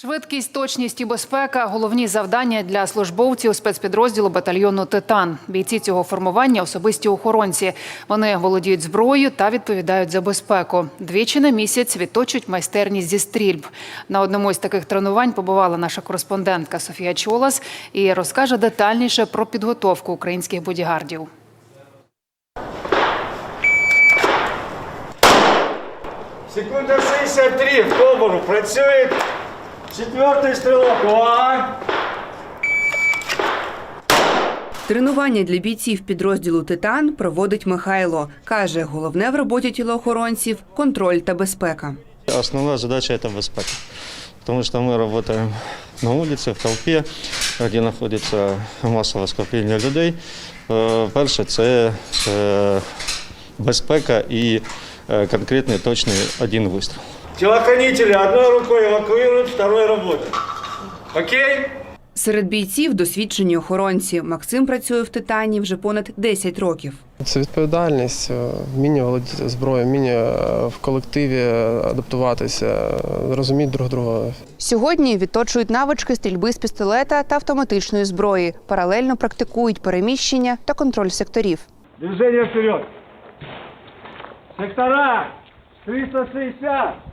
Швидкість, точність і безпека головні завдання для службовців спецпідрозділу батальйону Титан. Бійці цього формування особисті охоронці. Вони володіють зброєю та відповідають за безпеку. Двічі на місяць відточують майстерність зі стрільб. На одному із таких тренувань побувала наша кореспондентка Софія Чолас і розкаже детальніше про підготовку українських бодігардів. Секунда 63 в кобуру. Працює четвертий стрілок. Увага! Тренування для бійців підрозділу Титан проводить Михайло. Каже, головне в роботі тілоохоронців контроль та безпека. Основная задача – это безпека. Потому что мы работаем на улице, в толпе, где знаходиться масове скоплення людей. Е, Перше – це е, безпека і е, конкретний точний один вистріл. Телохранители одной рукой эвакуируют, второй работают. Окей? Серед бійців досвідчені охоронці. Максим працює в Титані вже понад 10 років. Це відповідальність, е, вміння володіти зброєю, вміння е, в колективі адаптуватися, е, розуміти друг друга. Сьогодні відточують навички стрільби з пістолета та автоматичної зброї. Паралельно практикують переміщення та контроль секторів. Движение вперед. Сектора 360.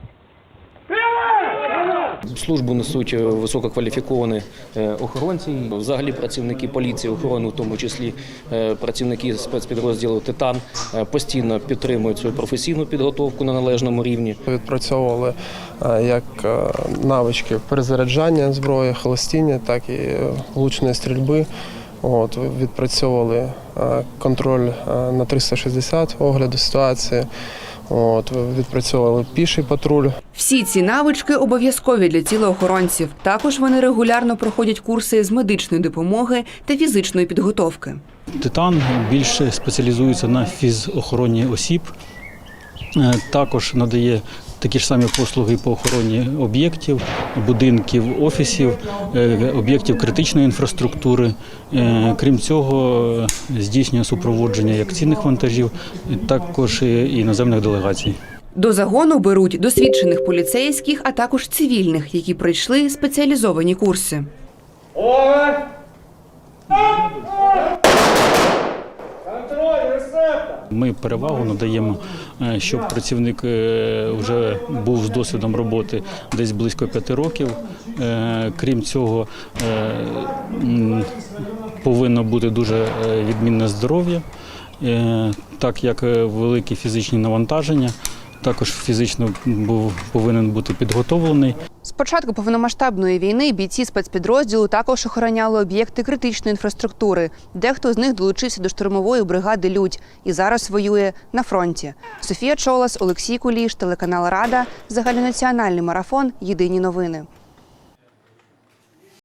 Службу несуть е, висококваліфіковані е, охоронці, взагалі працівники поліції, охорони, в тому числі е, працівники спецпідрозділу Титан, постійно підтримують свою професійну підготовку на належному рівні. Відпрацьовували як навички перезаряджання зброї, холостіння, так і е, лучної стрільби. От, відпрацьовували контроль на 360 огляду ситуації. От, відпрацьовували піший патруль. Всі ці навички обов'язкові для тілоохоронців. Також вони регулярно проходять курси з медичної допомоги та фізичної підготовки. Титан більше спеціалізується на фізохороні осіб. Е, Також надає такі ж самі послуги по охороні об'єктів, будинків, офісів, е, об'єктів критичної інфраструктури. Е, Крім цього, здійснює супроводження як цінних вантажів, також і іноземних делегацій. До загону беруть досвідчених поліцейських, а також цивільних, які пройшли спеціалізовані курси. Увага! Контроль, рецептор. Ми перевагу надаємо, е, щоб працівник е, вже був з досвідом роботи десь близько п'яти років. Е, Крім цього, повинно бути дуже відмінне здоров'я, так як великі фізичні навантаження. Також фізично був повинен бути підготовлений. З початку повномасштабної війни бійці спецпідрозділу також охороняли об'єкти критичної інфраструктури. Дехто з них долучився до штурмової бригади Людь і зараз воює на фронті. Софія Чолас, Олексій Куліш, телеканал Рада, загальнонаціональний марафон. Єдині новини.